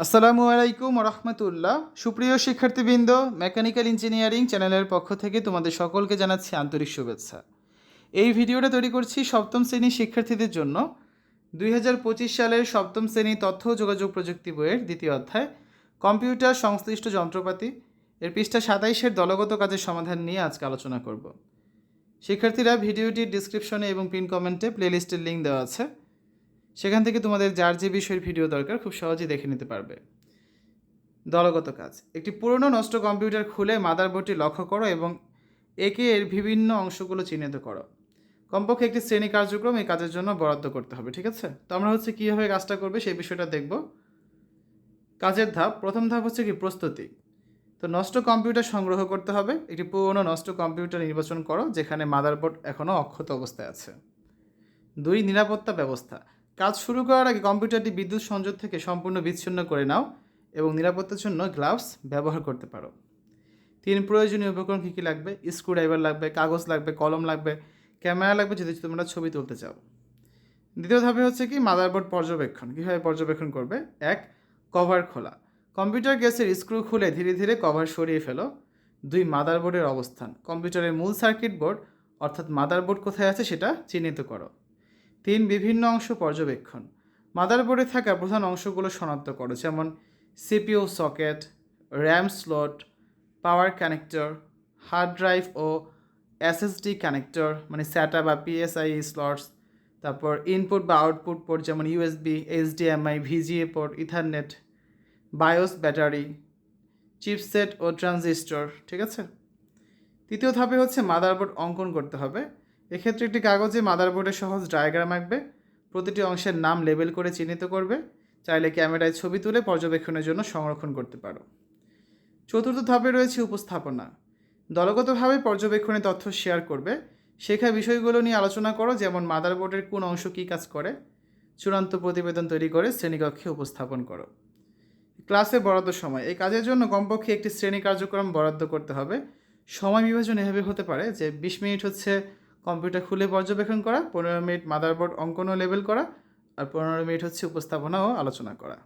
আসসালামু আলাইকুম রহমতুল্লাহ। সুপ্রিয় শিক্ষার্থীবৃন্দ, মেকানিক্যাল ইঞ্জিনিয়ারিং চ্যানেলের পক্ষ থেকে তোমাদের সকলকে জানাচ্ছি আন্তরিক শুভেচ্ছা। এই ভিডিওটা তৈরি করছি সপ্তম শ্রেণির শিক্ষার্থীদের জন্য। দুই হাজার পঁচিশ সালের সপ্তম শ্রেণি তথ্য যোগাযোগ প্রযুক্তি বইয়ের দ্বিতীয় অধ্যায়, কম্পিউটার সংশ্লিষ্ট যন্ত্রপাতি। এর পৃষ্ঠা সাতাইশের দলগত কাজের সমাধান নিয়ে আজকে আলোচনা করব। শিক্ষার্থীরা ভিডিওটির ডিসক্রিপশনে এবং পিন কমেন্টে প্লেলিস্টের লিঙ্ক দেওয়া আছে। সেখান থেকে তোমাদের যার যে বিষয়ের ভিডিও দরকার খুব সহজেই দেখে নিতে পারবে। দলগত কাজ। একটি পুরনো নষ্ট কম্পিউটার খুলে মাদারবোর্ডটি লক্ষ্য করো এবং একে এর বিভিন্ন অংশগুলো চিহ্নিত করো। কমপক্ষে একটি শ্রেণি কার্যক্রম এই কাজের জন্য বরাদ্দ করতে হবে, ঠিক আছে? তো আমরা হচ্ছে কীভাবে কাজটা করবে সেই বিষয়টা দেখব। কাজের ধাপ। প্রথম ধাপ হচ্ছে কি প্রস্তুতি। তো নষ্ট কম্পিউটার সংগ্রহ করতে হবে। একটি পুরনো নষ্ট কম্পিউটার নির্বাচন করো, যেখানে মাদারবোর্ড এখনও অক্ষত অবস্থায় আছে। দুই, নিরাপত্তা ব্যবস্থা। কাজ শুরু করার আগে কম্পিউটারটি বিদ্যুৎ সংযোগ থেকে সম্পূর্ণ বিচ্ছিন্ন করে নাও এবং নিরাপত্তার জন্য গ্লাভস ব্যবহার করতে পারো। তিন, প্রয়োজনীয় উপকরণ কী কী লাগবে? স্ক্রুড্রাইভার লাগবে, কাগজ লাগবে, কলম লাগবে, ক্যামেরা লাগবে যদি তোমরা ছবি তুলতে চাও। দ্বিতীয় ধাপে হচ্ছে কি? মাদারবোর্ড পর্যবেক্ষণ। কীভাবে পর্যবেক্ষণ করবে? এক, কভার খোলা। কম্পিউটার গ্যাসের স্ক্রু খুলে ধীরে ধীরে কভার সরিয়ে ফেলো। দুই, মাদারবোর্ডের অবস্থান। কম্পিউটারের মূল সার্কিট বোর্ড, অর্থাৎ মাদারবোর্ড কোথায় আছে সেটা চিহ্নিত করো। তিন বিভিন্ন অংশ পর্যবেক্ষণ। মাদারবোর্ডে থাকা প্রধান অংশগুলো শনাক্ত করো, যেমন CPU socket, RAM slot, power connector, hard drive ও এসএসডি কানেক্টর মানে স্যাটা বা পিএসআই স্লটস, তারপর ইনপুট বা আউটপুট পোর্ট যেমন USB, HDMI, VGA port, ethernet, BIOS battery, chipset ও ট্রানজিস্টর, ঠিক আছে? তৃতীয় ধাপে হচ্ছে মাদারবোর্ড অঙ্কন করতে হবে। এক্ষেত্রে একটি কাগজে মাদারবোর্ডের সহজ ডায়াগ্রাম আঁকবে, প্রতিটি অংশের নাম লেবেল করে চিহ্নিত করবে, চাইলে ক্যামেরায় ছবি তুলে পর্যবেক্ষণের জন্য সংরক্ষণ করতে পারো। চতুর্থ ধাপে রয়েছে উপস্থাপনা। দলগতভাবে পর্যবেক্ষণে তথ্য শেয়ার করবে, শেখা বিষয়গুলো নিয়ে আলোচনা করো, যেমন মাদারবোর্ডের কোন অংশ কী কাজ করে, চূড়ান্ত প্রতিবেদন তৈরি করে শ্রেণীকক্ষে উপস্থাপন করো। ক্লাসে বরাদ্দ সময়। এই কাজের জন্য কমপক্ষে একটি শ্রেণি কার্যক্রম বরাদ্দ করতে হবে। সময় বিভাজন এভাবে হতে পারে যে বিশ মিনিট হচ্ছে কম্পিউটার খুলে পর্যবেক্ষণ করা, পনেরো মিনিট মাদারবোর্ড অঙ্কন ও লেবেল করা, আর পনেরো মিনিট হচ্ছে উপস্থাপনা ও আলোচনা করা।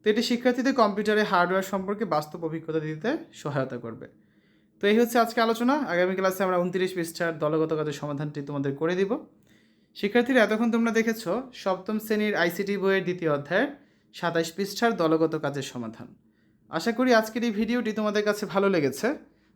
তো এটি শিক্ষার্থীদের কম্পিউটারে হার্ডওয়্যার সম্পর্কে বাস্তব অভিজ্ঞতা দিতে সহায়তা করবে। তো এই হচ্ছে আজকে আলোচনা। আগামী ক্লাসে আমরা উনত্রিশ পৃষ্ঠার দলগত কাজের সমাধানটি তোমাদের করে দিব। শিক্ষার্থীরা, এতক্ষণ তোমরা দেখেছ সপ্তম শ্রেণির আইসিটি বইয়ের দ্বিতীয় অধ্যায়ের সাতাইশ পৃষ্ঠার দলগত কাজের সমাধান। আশা করি আজকের এই ভিডিওটি তোমাদের কাছে ভালো লেগেছে।